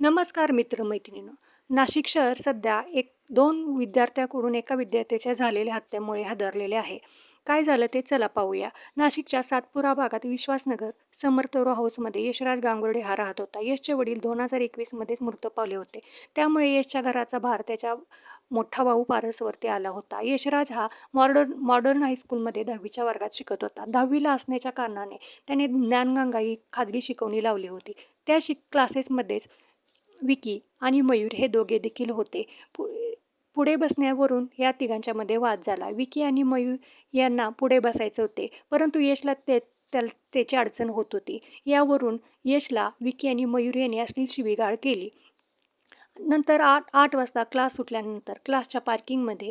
नमस्कार मित्रमैत्रिणींनो. नाशिक शहर सध्या एक दोन विद्यार्थ्याकडून एका विद्यार्थ्याच्या झालेल्या हत्येमुळे हादरलेले आहे. काय झालं ते चला पाहूया. नाशिकच्या सातपुरा भागात विश्वासनगर समर्थ रो हाऊसमध्ये यशराज गांगुर्डे हा राहत होता. यशचे वडील दोन हजार एकवीसमध्येच मृत पावले होते. त्यामुळे यशच्या घराचा भार त्याच्या मोठा भाऊ पारसवरती आला होता. यशराज हा मॉडर्न मॉडर्न हायस्कूलमध्ये दहावीच्या वर्गात शिकत होता. दहावीला असण्याच्या कारणाने त्याने ज्ञानगंगा ही खाजगी शिकवणी लावली होती. त्या शिक क्लासेसमध्येच विकी आणि मयूर हे दोघे देखील होते. पु पुढे बसण्यावरून या तिघांच्यामध्ये वाद झाला. विकी आणि मयूर यांना पुढे बसायचे होते परंतु यशला ते त्या त्याची अडचण होत होती. यावरून यशला विकी आणि मयूर यांनी अश्लील शिवीगाळ केली. नंतर आठ आठ वाजता क्लास सुटल्यानंतर क्लासच्या पार्किंगमध्ये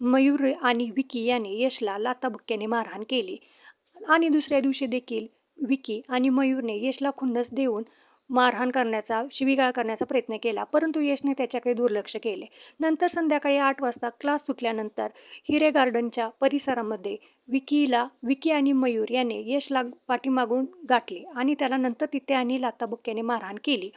मयूर आणि विकी याने यशला लाताबुक्क्याने मारहाण केली. आणि दुसऱ्या दिवशी देखील विकी आणि मयूरने यशला खुन्नस देऊन मारहाण करण्याचा शिवीगाळ करण्याचा प्रयत्न केला. परंतु यशने त्याच्याकडे दुर्लक्ष केले. नंतर संध्याकाळी आठ वाजता क्लास सुटल्यानंतर हिरे गार्डनच्या परिसरामध्ये विकीला विकी आणि मयूर याने यशला पाठीमागून गाठले आणि त्याला नंतर तिथे आणि लाताबुक्क्याने मारहाण केली.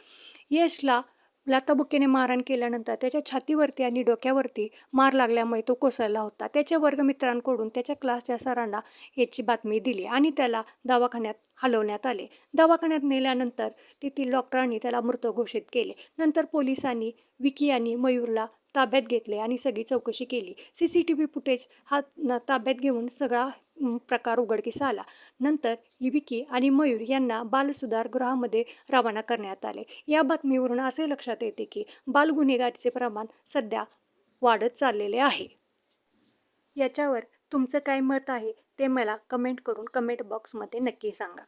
यशला लाथाबुक्कीने मारहाण केल्यानंतर त्याच्या छातीवरती आणि डोक्यावरती मार लागल्यामुळे तो कोसळला होता. त्याच्या वर्गमित्रांकडून त्याच्या क्लासच्या सरांना याची बातमी दिली आणि त्याला दवाखान्यात हलवण्यात आले. दवाखान्यात नेल्यानंतर तेथील डॉक्टरांनी त्याला मृत घोषित केले. नंतर पोलिसांनी विकी आणि मयूरला ताब्यात घेतले आणि सगळी चौकशी केली. C C T V footage हा न ताब्यात घेऊन सगळा प्रकार उघडकीस आला. नंतर विकी आणि मयूर यांना बालसुधार गृहामध्ये रवाना करण्यात आले. या बातमीवरून असे लक्षात येते की बालगुन्हेगारीचे प्रमाण सध्या वाढत चाललेले आहे. याच्यावर तुमचं काय मत आहे ते मला कमेंट करून कमेंट बॉक्समध्ये नक्की सांगा.